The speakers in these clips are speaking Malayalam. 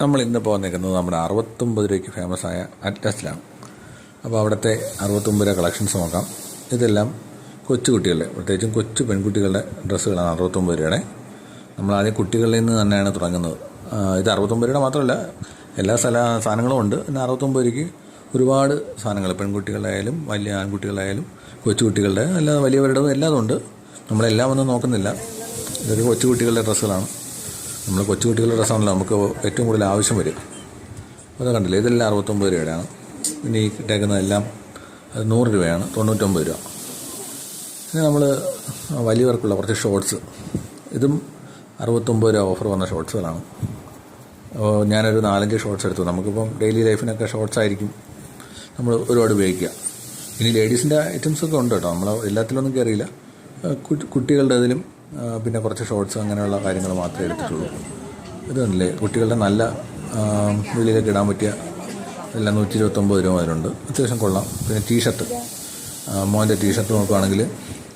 നമ്മൾ ഇന്ന് പോകാൻ നിൽക്കുന്നത് നമ്മുടെ അറുപത്തൊമ്പത് രൂപയ്ക്ക് ഫേമസ് ആയ അറ്റ്ലസിലാണ് അപ്പോൾ അവിടുത്തെ അറുപത്തൊമ്പത് രൂപ കളക്ഷൻസ് നോക്കാം. ഇതെല്ലാം കൊച്ചു കുട്ടികളുടെ പ്രത്യേകിച്ചും കൊച്ചു പെൺകുട്ടികളുടെ ഡ്രസ്സുകളാണ് അറുപത്തൊമ്പത് രൂപയുടെ. നമ്മൾ ആദ്യം കുട്ടികളിൽ നിന്ന് തന്നെയാണ് തുടങ്ങുന്നത്. ഇത് അറുപത്തൊമ്പത് രൂപയുടെ മാത്രമല്ല എല്ലാ സ്ഥല സാധനങ്ങളും ഉണ്ട്. പിന്നെ അറുപത്തൊമ്പത് രൂപയ്ക്ക് ഒരുപാട് സാധനങ്ങൾ പെൺകുട്ടികളായാലും വലിയ ആൺകുട്ടികളായാലും കൊച്ചുകുട്ടികളുടെ അല്ലാതെ വലിയവരുടെ എല്ലാതും ഉണ്ട്. നമ്മളെല്ലാം ഒന്നും നോക്കുന്നില്ല. ഇതൊക്കെ കൊച്ചുകുട്ടികളുടെ ഡ്രസ്സുകളാണ്. നമ്മൾ കൊച്ചുകുട്ടികളുടെ ഡ്രസ്സാണല്ലോ നമുക്ക് ഏറ്റവും കൂടുതൽ ആവശ്യം വരും. അത് കണ്ടില്ലേ? ഇതെല്ലാം അറുപത്തൊമ്പത് രൂപയുടെയാണ് പിന്നെ ഈ കിട്ടേക്കുന്നതെല്ലാം അത് നൂറ് രൂപയാണ്. തൊണ്ണൂറ്റൊമ്പത് രൂപ. പിന്നെ നമ്മൾ വലിയവർക്കുള്ള കുറച്ച് ഷോർട്സ്. ഇതും അറുപത്തൊമ്പത് രൂപ ഓഫർ വന്ന ഷോർട്സുകളാണ്. ഞാനൊരു നാലഞ്ച് ഷോർട്സ് എടുത്തു. നമുക്കിപ്പം ഡെയിലി ലൈഫിനൊക്കെ ഷോർട്സ് ആയിരിക്കും നമ്മൾ ഒരുപാട് ഉപയോഗിക്കുക. ഇനി ലേഡീസിന്റെ ഐറ്റംസൊക്കെ ഉണ്ട് കേട്ടോ. നമ്മൾ എല്ലാത്തിലൊന്നും കയറിയില്ല. കുട്ടികളുടെ ഇതിലും ആ, പിന്നെ കുറച്ച് ഷോർട്സ് അങ്ങനെയുള്ള കാര്യങ്ങൾ മാത്രമേ എടുത്തിട്ടുള്ളൂ. ഇതുണ്ടല്ലേ കുട്ടികളുടെ നല്ല ഉള്ളിലേക്ക് ഇടാൻ പറ്റിയ എല്ലാം നൂറ്റി ഇരുപത്തൊമ്പത് രൂപ അതിലുണ്ട് അത്യാവശ്യം കൊള്ളാം. പിന്നെ ടീഷർട്ട് മോന്റെ ടീഷർട്ട് നോക്കുകയാണെങ്കിൽ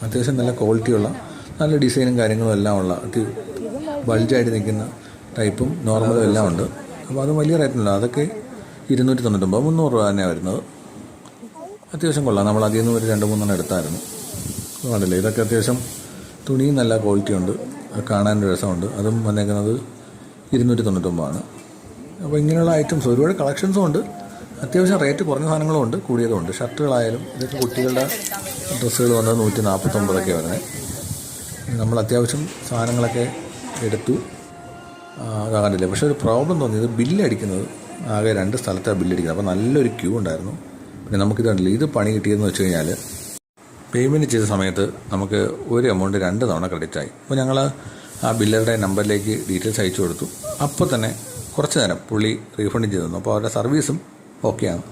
അത്യാവശ്യം നല്ല ക്വാളിറ്റിയുള്ള നല്ല ഡിസൈനും കാര്യങ്ങളും എല്ലാം ഉള്ള ബൾജായിട്ട് നിൽക്കുന്ന ടൈപ്പും നോർമലും എല്ലാം ഉണ്ട്. അപ്പോൾ അത് വലിയ റേറ്റില്ല അതൊക്കെ ഇരുന്നൂറ്റി തൊണ്ണൂറ്റൊമ്പത് മുന്നൂറ് രൂപ തന്നെയാണ് വരുന്നത്. അത്യാവശ്യം കൊള്ളാം. നമ്മൾ അതിൽ നിന്ന് ഒരു രണ്ട് മൂന്നെണ്ണം എടുത്തായിരുന്നു. വേണ്ടല്ലേ ഇതൊക്കെ അത്യാവശ്യം തുണിയും നല്ല ക്വാളിറ്റി ഉണ്ട്. കാണാൻ രസമുണ്ട്. അതും വന്നേക്കുന്നത് ഇരുന്നൂറ്റി തൊണ്ണൂറ്റൊമ്പതാണ് അപ്പോൾ ഇങ്ങനെയുള്ള ഐറ്റംസ് ഒരുപാട് കളക്ഷൻസും ഉണ്ട്. അത്യാവശ്യം റേറ്റ് കുറഞ്ഞ സാധനങ്ങളും ഉണ്ട്. കൂടിയതും ഉണ്ട്. ഷർട്ടുകളായാലും ഇതൊക്കെ കുട്ടികളുടെ ഡ്രസ്സുകൾ വന്നത് നൂറ്റി നാൽപ്പത്തൊമ്പതൊക്കെ വരുന്നത് നമ്മൾ അത്യാവശ്യം സാധനങ്ങളൊക്കെ എടുത്തു. അതാകാനില്ല അതാ പക്ഷേ ഒരു പ്രോബ്ലം തോന്നി. ഇത് ബില്ലടിക്കുന്നത് ആകെ രണ്ട് സ്ഥലത്താണ് ബില്ലടിക്കുന്നത് അപ്പോൾ നല്ലൊരു ക്യൂ ഉണ്ടായിരുന്നു. പിന്നെ നമുക്കിത് കണ്ടില്ല? ഇത് പണി കിട്ടിയതെന്ന് വെച്ച് കഴിഞ്ഞാൽ പേയ്മെന്റ് ചെയ്ത സമയത്ത് നമുക്ക് ഒരു എമൗണ്ട് രണ്ട് തവണ ക്രെഡിറ്റ് ആയി. അപ്പോൾ ഞങ്ങൾ ആ ബില്ലറുടെ നമ്പറിലേക്ക് ഡീറ്റെയിൽസ് അയച്ചു കൊടുത്തു. അപ്പോൾ തന്നെ കുറച്ച് നേരം പുള്ളി റീഫണ്ട് ചെയ്തു തന്നു. അപ്പോൾ അവരുടെ സർവീസും ഓക്കെയാണ്